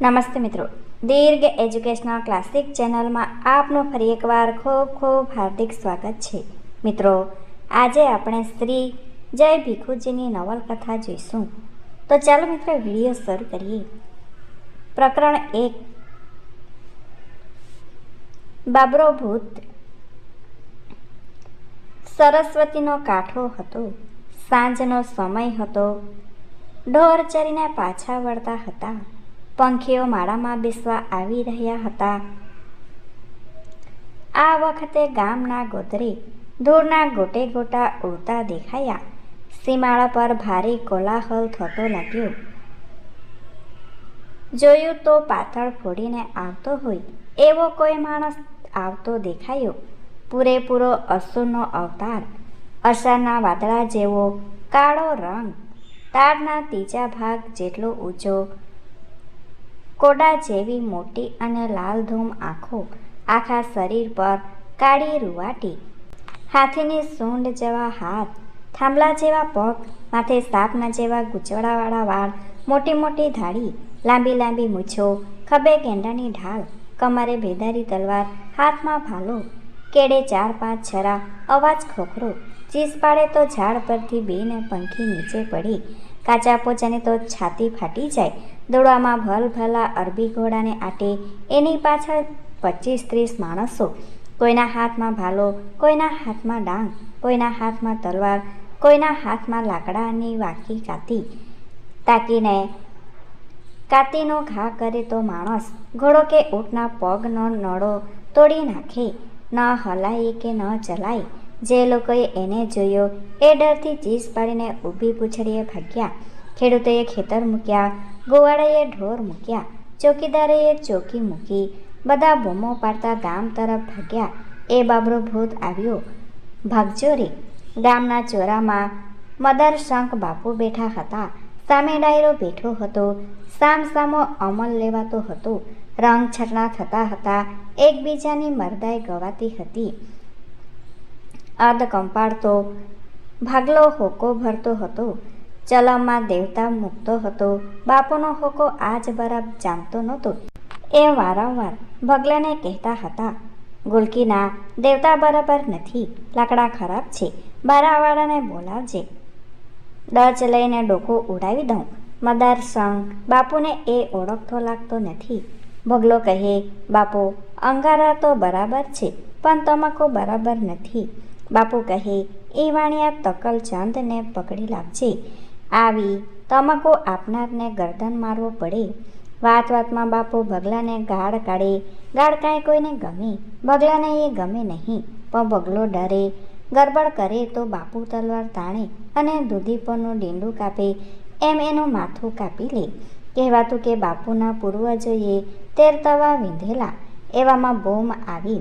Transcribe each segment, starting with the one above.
નમસ્તે મિત્રો. દીર્ઘ educational classic ચેનલમાં આપનું ફરી એકવાર ખૂબ ખૂબ હાર્દિક સ્વાગત છે. મિત્રો, આજે આપણે શ્રી જય ભીખુજીની નવલકથા જોઈશું. તો ચાલો મિત્રો વીડિયો શરૂ કરીએ. પ્રકરણ એક. બાબરો ભૂત સરસ્વતીનો કાંઠો હતો. સાંજનો સમય હતો. ઢોર ચરીને પાછા વળતા હતા. પંખીઓ માળામાં બેસવા આવી રહ્યા હતા. આ વખતે ગામના ગોદરે ધૂળના ગોટે ગોટા ઉડતા દેખાયા. સીમાળા પર ભારે કોલાહલ થતો લાગ્યો. જોયું તો પાથળ ફોડીને આવતો હોય, એવો કોઈ માણસ આવતો દેખાયો. પૂરેપૂરો અસુરનો અવતાર અસરના વાદળા જેવો કાળો રંગ તારના ત્રીજા ભાગ જેટલો ઊંચો કોડા જેવી મોટી અને લાલધૂમ આંખો આખા શરીર પર કાળી રૂવાટી. હાથીની સૂંઢ જેવા હાથ, થાંભલા જેવા પગ, માથે સાપના જેવા ગૂંચવડાવાળા વાળ, મોટી મોટી ધાડી, લાંબી લાંબી મૂછો, ખભે ગેંડાની ઢાલ, કમરે ભેદારી તલવાર, હાથમાં ભાલો, કેડે ચાર પાંચ છરા, અવાજ ખોખરો, ચીસ પાડે તો ઝાડ પરથી બેને પંખી નીચે પડી, કાચા પોચાને તો છાતી ફાટી જાય દોડવામાં ભલભલા અરબી ઘોડાને આટે એની પાછળ પચીસ ત્રીસ માણસો. કોઈના હાથમાં ભાલો, કોઈના હાથમાં ડાંગ, કોઈના હાથમાં તલવાર, કોઈના હાથમાં લાકડાની વાકી કાતી. તાકીને કાતીનો ઘા કરે તો માણસ ઘોડો કે ઊંટના પગનો નળો તોડી નાખે. ન હલાય કે ન ચલાય. જે લોકોએ એને જોયો, એ ડરથી ચીસ પાડીને ઊભી પૂછડીએ ભાગ્યા. ખેડૂતોએ ખેતર મૂક્યા ગોવાળાએ ઢોર મૂક્યા ચોકીદારે ચોકી મૂકી, બધા બૂમો પાડતા ગામ તરફ ભાગ્યા. એ બાબરો ભૂત આવ્યો. ભાગજો રે. ગામના ચોરામાં મદર શંખ બાપુ બેઠા હતા. સામે ડાયરો બેઠો હતો. સામ સામો અમલ લેવાતો હતો. રંગ છટણા થતા હતા. એકબીજાની મરદાઈ ગવાતી હતી. અર્ધ કંપાડતો ભાગલો હોકો ભરતો હતો. ચલમમાં દેવતા મૂકતો હતો. બાપુનો હોકો આજ બરાબર જામતો નહોતો. એ વારંવાર ભગલાને કહેતા હતા, ગુલકીના, દેવતા બરાબર નથી. લાકડા ખરાબ છે. બારાવાળાને બોલાવજે. ડચ લઈને ડોકો ઉડાવી દઉં. મદાર સંગ બાપુને એ ઓળખતો લાગતો નથી. ભગલો કહે, બાપુ, અંગારા તો બરાબર છે, પણ તમાકો બરાબર નથી. બાપુ કહે એ વાણિયા તકલ ચંદને પકડી લાવજે આવી, તમાકો આપનારને ગરદન મારવો પડે. વાત વાતમાં બાપુ ભગલાને ગાળ કાઢે. ગાળ કાંઈ કોઈને ગમે. ભગલાને એ ગમે નહીં, પણ બગલો ડરે. ગરબડ કરે તો બાપુ તલવાર તાણે અને દૂધી પરનું ડીંડું કાપે. એમ એનું માથું કાપી લે. કહેવાતું કે બાપુના પૂર્વજોએ તેર તવા વિંધેલા. એવામાં બોમ આવી.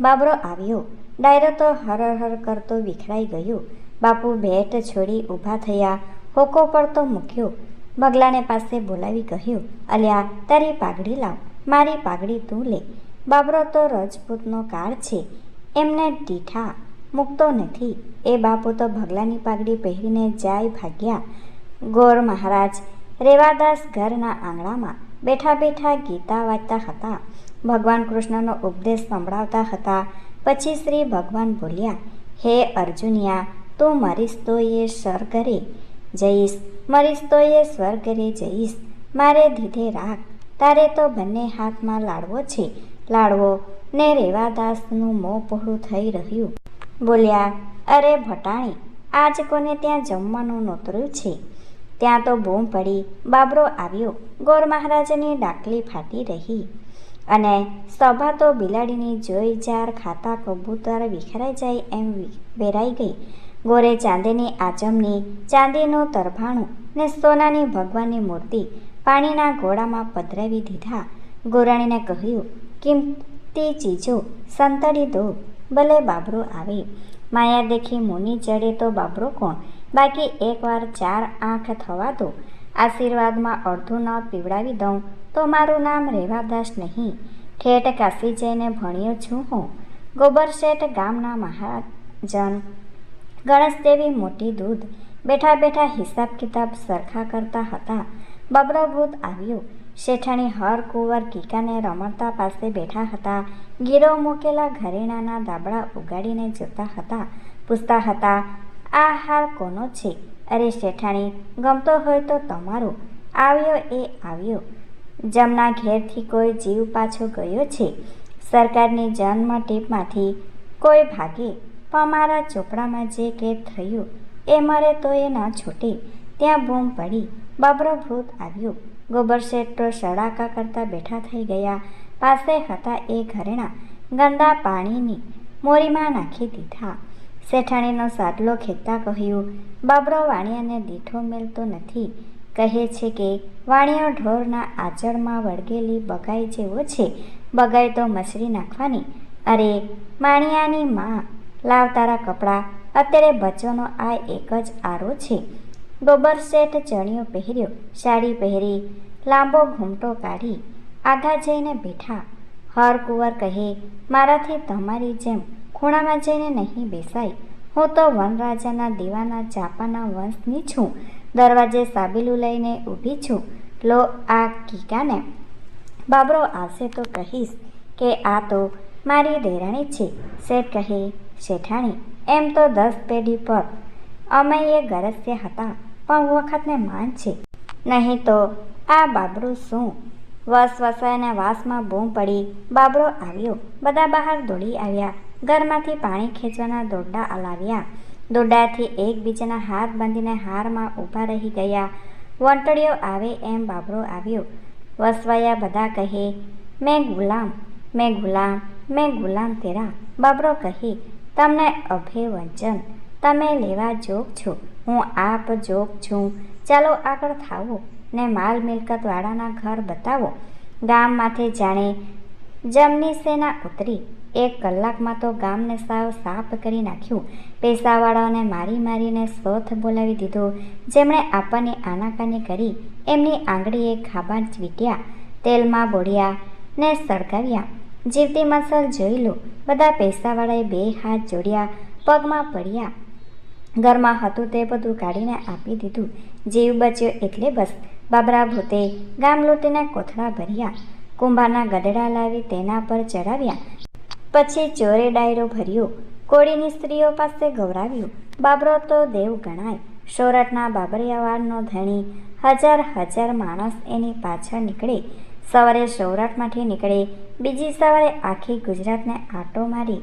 બાબરો આવ્યો. ડાયરો તો હરહર હર કરતો વિખરાઈ ગયો. બાપુ ભેટ છોડી ઊભા થયા. હોકો પડતો મૂક્યો. બગલાને પાસે બોલાવી કહ્યું, અલ્યા, તારી પાઘડી લાવ. મારી પાઘડી તું લે. બાબરો તો રજપૂતનો કાળ છે. એમને ડીઠા મૂકતો નથી. એ બાપુ તો ભગલાની પાઘડી પહેરીને જાય ભાગ્યા. ગોર મહારાજ રેવાદાસ ઘરના આંગણામાં બેઠા બેઠા ગીતા વાંચતા હતા. ભગવાન કૃષ્ણનો ઉપદેશ સંભળાવતા હતા. પછી શ્રી ભગવાન બોલ્યા, હે અર્જુનિયા તું મરીશ તો એ સ્વર્ગરે જઈશ. મરીશ તો એ સ્વર્ગરે જઈશ. મારે ધીધે રાખ. તારે તો બંને હાથમાં લાડવો છે. લાડવો. ને રેવાદાસનું મોં પહોળું થઈ રહ્યું. બોલ્યા, અરે ભટાણી, આજ કોને ત્યાં જમવાનું નોતર્યું છે? ત્યાં તો બૂમ પડી. બાબરો આવ્યો. ગોર મહારાજની ડાકલી ફાટી રહી. અને સભા તો બિલાડીની જોઈ જાર ખાતા કબૂતર વિખરાઈ જાય એમ વેરાઈ ગઈ. ગોરે ચાંદીની આચમની ચાંદીનું તરભાણું ને સોનાની ભગવાનની મૂર્તિ પાણીના ઘોડામાં પધરાવી દીધા. ગોરાણીને કહ્યું કિંમતી ચીજો સંતળી દો, ભલે બાબરો આવે. માયા દેખી મુનિ ચડે તો બાબરો કોણ? બાકી એકવાર ચાર આંખ થવા દો. આશીર્વાદમાં અડધું ન પીવડાવી દઉં તો મારું નામ રેવાદાસ નહીં. ઠેઠ કાશી જઈને ભણ્યો છું હું. ગોબરશેઠ ગામના મહાજન ગણેશદેવી મોટી દૂધ બેઠા બેઠા હિસાબ કિતાબ સરખા કરતા હતા. બબરો આવ્યો. શેઠાણી હર કુંવર કીકાને રમણતા પાસે બેઠા હતા. ગીરો મૂકેલા ઘરેણાના દાબડા ઉગાડીને જતા હતા. પૂછતા હતા, આ હાર કોનો છે? અરે શેઠાણી, ગમતો હોય તો તમારો. આવ્યો એ આવ્યો. જમના ઘેરથી કોઈ જીવ પાછો ગયો છે? સરકારની જન્મ ટીપમાંથી કોઈ ભાગે પણ મારા ચોપડામાં જે કેદ થયું એ મરે તો એ ના છૂટે. ત્યાં બૂમ પડી, બાબરો ભૂત આવ્યો. ગોબર શેઠ તો સડાકા કરતા બેઠા થઈ ગયા. પાસે હતા એ ઘરેણા, ગંદા પાણીની મોરીમાં નાખી દીધા. શેઠાણીનો સાટલો ખેંચતા કહ્યું, બાબરો વાણિયાને દીઠો મેલતો નથી. કહે છે કે વાણિયો ઢોરના આચળમાં વળગેલી બગાઈ જેવો છે. બગાઈ તો મસરી નાખવાની. અરે, માણિયાની માં લાવ તારા કપડાં. અત્યારે બચ્ચોનો આ એક જ આરો છે. ગોબર શેઠ ચણિયો પહેર્યો, સાડી પહેરી, લાંબો ઘૂમટો કાઢી, આધા જઈને બેઠા. હર કુંવર કહે, મારાથી તમારી જેમ ખૂણામાં જઈને નહીં બેસાય. હું તો વનરાજાના દીવાના ચાપાના વંશની છું. દરવાજે સાબીલું લઈને ઊભી છું. લો આ કીકાને. બાબરો આવશે તો કહીશ કે આ તો મારી દેરાણી છે. શેઠ કહે શેઠાણી, એમ તો દસ પેઢી પર અમે એ ગરસ્ય હતા, પણ વખતને માન છે. નહીં તો આ બાબરો શું? વસ વસાયને વાસમાં બૂમ પડી, બાબરો આવ્યો, બધા બહાર દોડી આવ્યા, ઘરમાંથી પાણી ખેંચવાના દોરડા હલાવ્યા. દોરડાથી એકબીજાના હાથ બાંધીને હારમાં ઊભા રહી ગયા. વંટડીઓ આવે એમ બાબરો આવ્યો. વસવાયા બધા કહે, મેં ગુલામ મેં ગુલામ મેં ગુલામ તેરા. બાબરો કહે તમને અભિવંચન. તમે લેવા જોગ છો. હું આપ જોગ છું. ચાલો આગળ થાવો ને માલ મિલકતવાળાના ઘર બતાવો. ગામમાંથી જાણે જમની સેના ઉતરી. એક કલાકમાં તો ગામને સાવ સાફ કરી નાખ્યું. પૈસાવાળાઓને મારી મારીને સોથ બોલાવી દીધો. જેમણે આપણને આનાકાની કરી, એમની આંગળીએ ખાબા ચીટ્યા. તેલમાં બોળ્યા ને સળગાવ્યા. જીવતી મસલ જોઈ લો. બધા પૈસાવાળાએ બે હાથ જોડ્યા, પગમાં પડ્યા. ઘરમાં હતું તે બધું કાઢીને આપી દીધું. જીવ બચ્યો એટલે બસ. બાબરા ભૂતે ગામ લૂંટીને કોથળા ભર્યા. કુંભારના ગદડા લાવી તેના પર ચડાવ્યા પછી ચોરે ડાયરો ભર્યો. કોળીની સ્ત્રીઓ પાસે ગૌરાવ્યું. બાબરો તો દેવ ગણાય. સોરઠના બાબરિયાવાડનો ધણી. હજાર હજાર માણસ એની પાછળ નીકળે. સવારે સૌરાઠમાંથી નીકળે, બીજી સવારે આખી ગુજરાતને આટો મારી,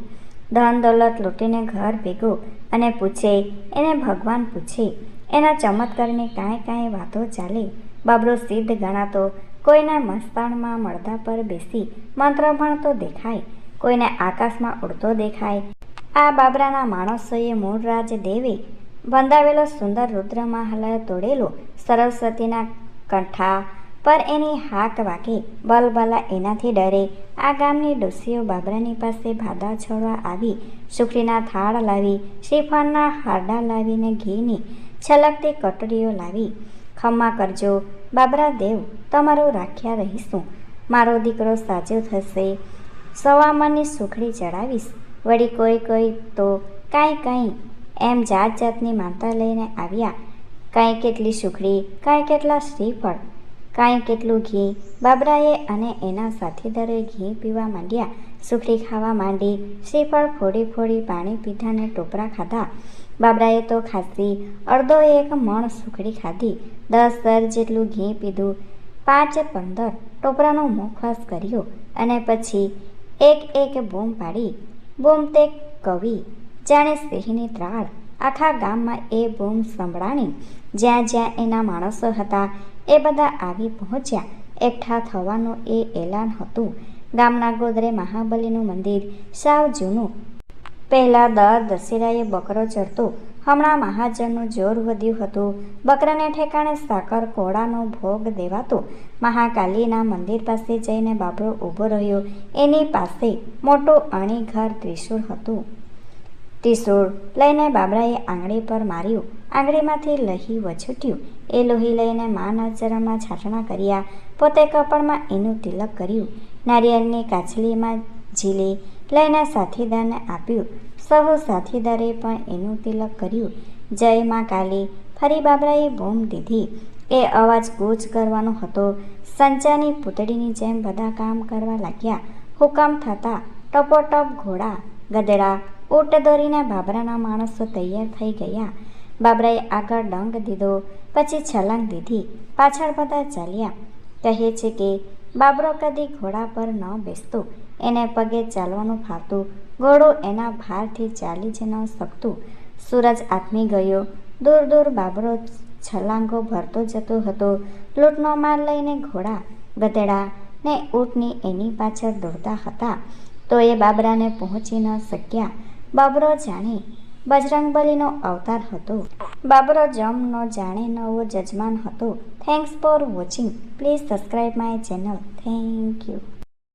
ધન દોલત લૂંટીને ઘર ભેગું અને પૂછે, એને ભગવાન પૂછે, એના ચમત્કારની કાંઈ કાંઈ વાતો ચાલે. બાબરો સિદ્ધ ગણાતો, કોઈના મસ્તાણમાં મળદા પર બેસી, મંત્ર ભણતો દેખાય, કોઈને આકાશમાં ઉડતો દેખાય. આ બાબરાના માણસોએ મૂળરાજ દેવે, બંધાવેલો સુંદર રુદ્રમહલ તોડેલો, સરસ્વતીના કંઠા પર એની હાક વાગે, બલબલા એનાથી ડરે. આ ગામની ડોસીઓ બાબરાની પાસે ભાદા છોડવા આવી, સુખડીના થાળ લાવી શ્રીફળના હારડા લાવીને ઘીની છલકતી કટડીઓ લાવી. ખમ્મા કરજો, બાબરા દેવ, તમારું રાખ્યા રહીશું. મારો દીકરો સાજો થશે. સવામાની સુખડી ચડાવીશ. વળી કોઈ કોઈ તો કાંઈ કાંઈ એમ જાત જાતની માનતા લઈને આવ્યા. કાંઈ કેટલી સુખડી, કાંઈ કેટલા શ્રીફળ. કાંઈ કેટલું ઘી? બાબરાએ અને એના સાથીદારોએ ઘી પીવા માંડ્યા. સુખડી ખાવા માંડી. શ્રીફળ ફોડી ફોડી પાણી પીધાને ટોપરા ખાધા. બાબરાએ તો ખાસી. અડધો એક મણ સુખડી ખાધી. દસ દર જેટલું ઘી પીધું. પાંચ પંદર ટોપરાનો મુખવાસ કર્યો. અને પછી એક એક બૂમ પાડી. બૂમ તે કવિ. જાણે સિંહની ત્રાળ. આખા ગામમાં એ બૂમ સંભળાણી. જ્યાં જ્યાં એના માણસો હતા એ બધા આવી પહોંચ્યા. એકઠા થવાનું એ એલાન હતું. ગામના ગોદરે મહાબલીનું મંદિર, સાવ જૂનું. પહેલાં દર દશેરાએ બકરો ચડતો હમણાં મહાજનનું જોર વધ્યું હતું. બકરાને ઠેકાણે સાકર, કોળાનો ભોગ દેવાતો. મહાકાલીના મંદિર પાસે જઈને બાબરો ઊભો રહ્યો. એની પાસે મોટો અણી ઘર ત્રિશૂળ હતું. ત્રિશૂળ લઈને બાબરાએ આંગળી પર માર્યું. આંગળીમાંથી લહી વછૂટ્યું. એ લોહી લઈને માના ચરણમાં છાટણા કર્યા. પોતે કપડમાં એનું તિલક કર્યું. નારિયેળની કાછલીમાં ઝીલી લઈને સાથીદારને આપ્યું. સહુ સાથીદારે પણ એનું તિલક કર્યું. જય માં કાલી. ફરી બાબરાએ બૂમ દીધી. એ અવાજ કૂચ કરવાનો હતો. સંચાની પૂતળીની જેમ બધા કામ કરવા લાગ્યા. હુકમ થતા ટપોટપ ઘોડા ગદડા ઊંટ દોરીને બાબરાના માણસો તૈયાર થઈ ગયા. બાબરાએ આગળ ડંગ દીધો, પછી છલાંગ દીધી, પાછળ બધા ચાલ્યા. કહે છે કે, બાબરો કદી ઘોડા પર ન બેસતો, એને પગે ચાલવાનું ફાવતું, ઘોડો એના ભારથી ચાલી જ ન શકતું. સૂરજ આથમી ગયો, દૂર દૂર બાબરો છલાંગો ભરતો જતો હતો, લૂંટનો માલ લઈને ઘોડા ગધેડા ને ઊંટની એની પાછળ દોડતા હતા. તો એ બાબરાને પહોંચી ન શક્યા. બાબરો જાણે બજરંગબલીનો અવતાર હતો. બાબરો જમનો જાણે નવો જજમાન હતો. Thanks for watching please subscribe my channel thank you